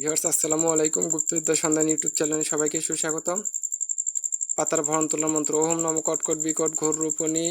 Viewers, আসসালামু আলাইকুম। গুপ্তবিদ্যা সন্ধান ইউটিউব চ্যানেলে সবাইকে সুস্বাগতম। পাতার ভরণ তোলার মন্ত্র, ওহম নম কটকট বিকট ঘোর রূপণী,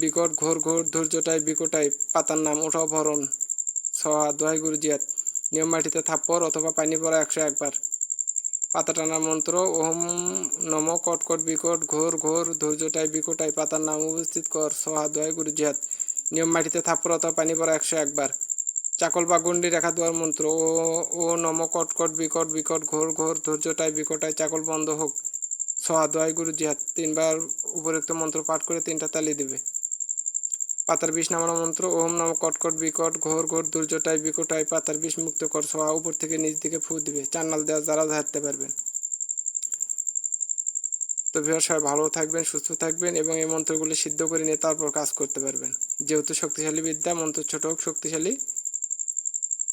বিকট ঘোর ঘোর ধৈর্যটাই বিকটাই, পাতার নাম ওঠাও ভরণ, সহা দোহাই গুরু জিয়াত নিয়ম মাটিতে থাপ্পর অথবা পানি পড়া একশো একবার। পাতা টানার মন্ত্র, ওহম নম কটকট বিকট ঘোর ঘোর ধৈর্যটাই বিকটাই, পাতার নাম উপস্থিত কর, সহা দোহাই গুরু জিয়াত নিয়ম মাটিতে থাপ্পর অথবা পানি পড়া একশো একবার। চাকল বা গন্ডি রেখা দেওয়ার মন্ত্র। ও ও নম কটকট বিকট বিকট ঘোর ঘোর ধৈর্যটাই বিকটায় চাকল বন্ধ হোক। সহা দোয়াই গুরু জিহাদ, তিনবার উপরোক্ত মন্ত্র পাঠ করে তিনটা তালি দিবে। পাতার বিষ নামানো মন্ত্র ওম নম কটকট বিকট ঘোর ঘোর ধৈর্যটাই বিকটায় পাতার বিষ মুক্ত কর, সহা উপর থেকে নিচ দিকে ফু দিবে। চান্নাল দেওয়া যারা ধারতে পারবেন। তো ভিউয়ার সবাই ভালো থাকবেন, সুস্থ থাকবেন এবং এই মন্ত্রগুলি সিদ্ধ করে নিয়ে তারপর কাজ করতে পারবেন। যেহেতু শক্তিশালী বিদ্যা, মন্ত্র ছোট হোক, শক্তিশালী